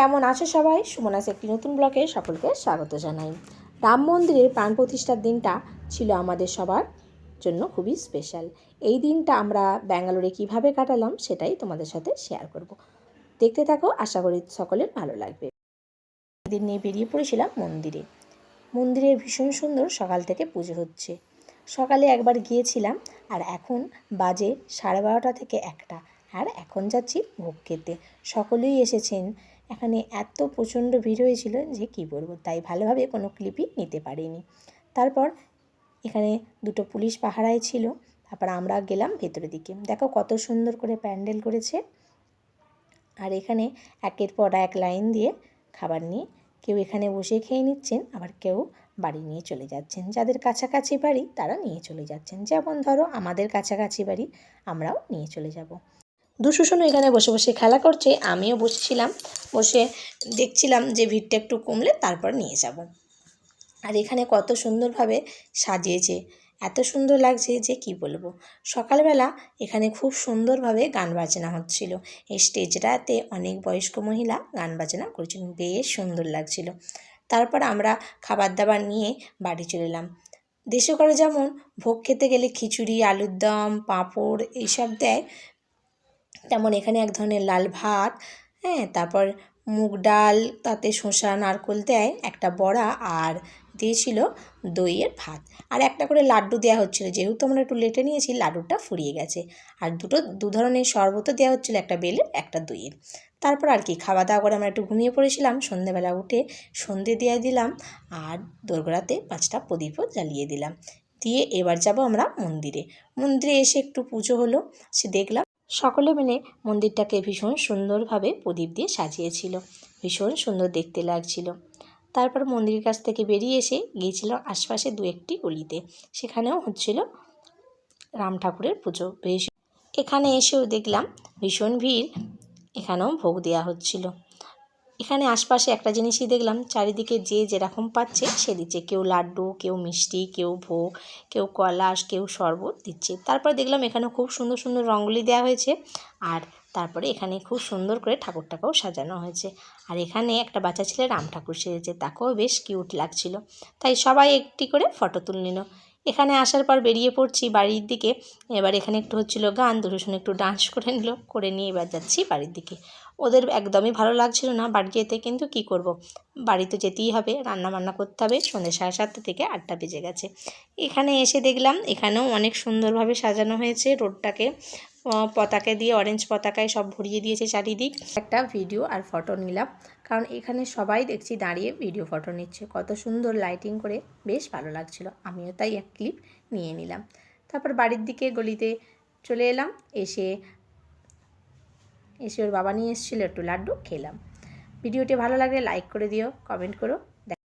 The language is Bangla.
কেমন আছো সবাই? সুমনাস একটি নতুন ব্লকে সকলকে স্বাগত জানাই। রাম মন্দিরের প্রাণ প্রতিষ্ঠার দিনটা ছিল আমাদের সবার জন্য খুবই স্পেশাল এই দিনটা আমরা ব্যাঙ্গালোরে কীভাবে কাটালাম সেটাই তোমাদের সাথে শেয়ার করব। দেখতে থাকো, আশা করি সকলের ভালো লাগবে। দিন নিয়ে বেরিয়ে পড়েছিলাম মন্দিরে। মন্দিরে ভীষণ সুন্দর সকাল থেকে পুজো হচ্ছে। সকালে একবার গিয়েছিলাম, আর এখন বাজে সাড়ে বারোটা থেকে একটা, আর এখন যাচ্ছি ভোগ খেতে। সকলেই এসেছেন এখানে এত প্রচণ্ড ভিড় হয়েছিল যে কী বলব, তাই ভালোভাবে কোনো ক্লিপই নিতে পারিনি। তারপর এখানে দুটো পুলিশ পাহারায় ছিল, তারপর আমরা গেলাম ভেতরের দিকে। দেখো কত সুন্দর করে প্যান্ডেল করেছে। আর এখানে একের পর এক লাইন দিয়ে খাবার নিয়ে কেউ এখানে বসে খেয়ে নিচ্ছেন, আবার কেউ বাড়ি নিয়ে চলে যাচ্ছেন। যাদের কাছাকাছি বাড়ি তারা নিয়ে চলে যাচ্ছেন। যেমন ধরো আমাদের কাছাকাছি বাড়ি আমরাও নিয়ে চলে যাব। দুশোশনও এখানে বসে বসে খেলা করছে, আমিও বসেছিলাম। বসে দেখছিলাম যে ভিড়টা একটু কমলে তারপর নিয়ে যাব। আর এখানে কত সুন্দরভাবে সাজিয়েছে, এত সুন্দর লাগছে যে কি বলব। সকালবেলা এখানে খুব সুন্দরভাবে গান বাজনা হচ্ছিল। এই স্টেজটাতে অনেক বয়স্ক মহিলা গান বাজনা করছিলেন বেশ সুন্দর লাগছিল। তারপর আমরা খাবার দাবার নিয়ে বাড়ি চলে এলাম। দেশে করে যেমন ভোগ খেতে গেলে খিচুড়ি আলুর দম পাঁপড় এইসব দেয় তেমন এখানে এক ধরনের লাল ভাত হ্যাঁ তারপর মুগ ডাল, তাতে শসা, নারকোল দেয়, একটা বড়া আর দিয়েছিল দইয়ের ভাত। আর একটা করে লাড্ডু দেওয়া হচ্ছিল, যেহেতু আমরা একটু লেটে নিয়েছি, লাড্ডুটা ফুরিয়ে গেছে। আর দুটো, দু ধরনের শরবতও দেওয়া হচ্ছিল, একটা বেলের, একটা দইয়ের। তারপর আর কি খাওয়া দাওয়া করে আমরা একটু ঘুমিয়ে পড়েছিলাম, সন্ধেবেলা উঠে সন্ধে দিয়ে দিলাম আর দোরগোড়াতে পাঁচটা প্রদীপও জ্বালিয়ে দিলাম। দিয়ে এবার যাব আমরা মন্দিরে। মন্দিরে এসে একটু পুজো হলো, সে দেখলাম সকলে মিলে মন্দিরটাকে ভীষণ সুন্দরভাবে প্রদীপ দিয়ে সাজিয়েছিল। ভীষণ সুন্দর দেখতে লাগছিল। তারপর মন্দিরের কাছ থেকে বেরিয়ে এসে গিয়েছিল আশপাশে দু একটি গলিতে। সেখানেও হচ্ছিল রাম ঠাকুরের পুজো। বেশ এখানে এসেও দেখলাম ভীষণ ভিড়। এখানেও ভোগ দেওয়া হচ্ছিল। এখানে আশপাশে একটা জিনিসই দেখলাম, চারিদিকে যে যেরকম পাচ্ছে সে দিচ্ছে। কেউ লাড্ডু, কেউ মিষ্টি, কেউ ভোগ, কেউ কলাস কেউ শরবত দিচ্ছে। তারপরে দেখলাম এখানে খুব সুন্দর সুন্দর রঙ্গোলি দেওয়া হয়েছে আর তারপরে এখানে খুব সুন্দর করে ঠাকুরটাকেও সাজানো হয়েছে। আর এখানে একটা বাচ্চা ছেলে রাম ঠাকুর সেজেছে, তাকেও বেশ কিউট লাগছিল। তাই সবাই একটি করে ফটো তুলে নিল। এখানে আসার পর বেরিয়ে পড়ছি বাড়ির দিকে। এবার এখানে একটু হচ্ছিল গান দুটোশন একটু ডান্স করে নিল, করে নিয়ে এবার যাচ্ছি বাড়ির দিকে। ওদের একদমই ভালো লাগছিল না বাড়ি যেতে, কিন্তু কি করব। বাড়িতে যেতেই হবে রান্না বান্না করতে হবে সন্ধ্যে সাড়ে সাতটা থেকে আটটা বেজে গেছে। এখানে এসে দেখলাম এখানেও অনেক সুন্দরভাবে সাজানো হয়েছে রোডটাকে। পতাকা দিয়ে অরেঞ্জ পতাকায় সব ভরিয়ে দিয়েছে চারিদিক। একটা ভিডিও আর ফটো নিলাম, কারণ এখানে সবাই দেখছি দাঁড়িয়ে ভিডিও ফটো নিচ্ছে। কত সুন্দর লাইটিং করে বেশ ভালো লাগছিল, আমিও তাই এক ক্লিপ নিয়ে নিলাম। তারপর বাড়ির দিকে গলিতে চলে এলাম, এসে এসে ওর বাবা নিয়ে এসেছিল একটু লাড্ডু খেলাম। ভিডিওটি ভালো লাগলে লাইক করে দিও কমেন্ট করো।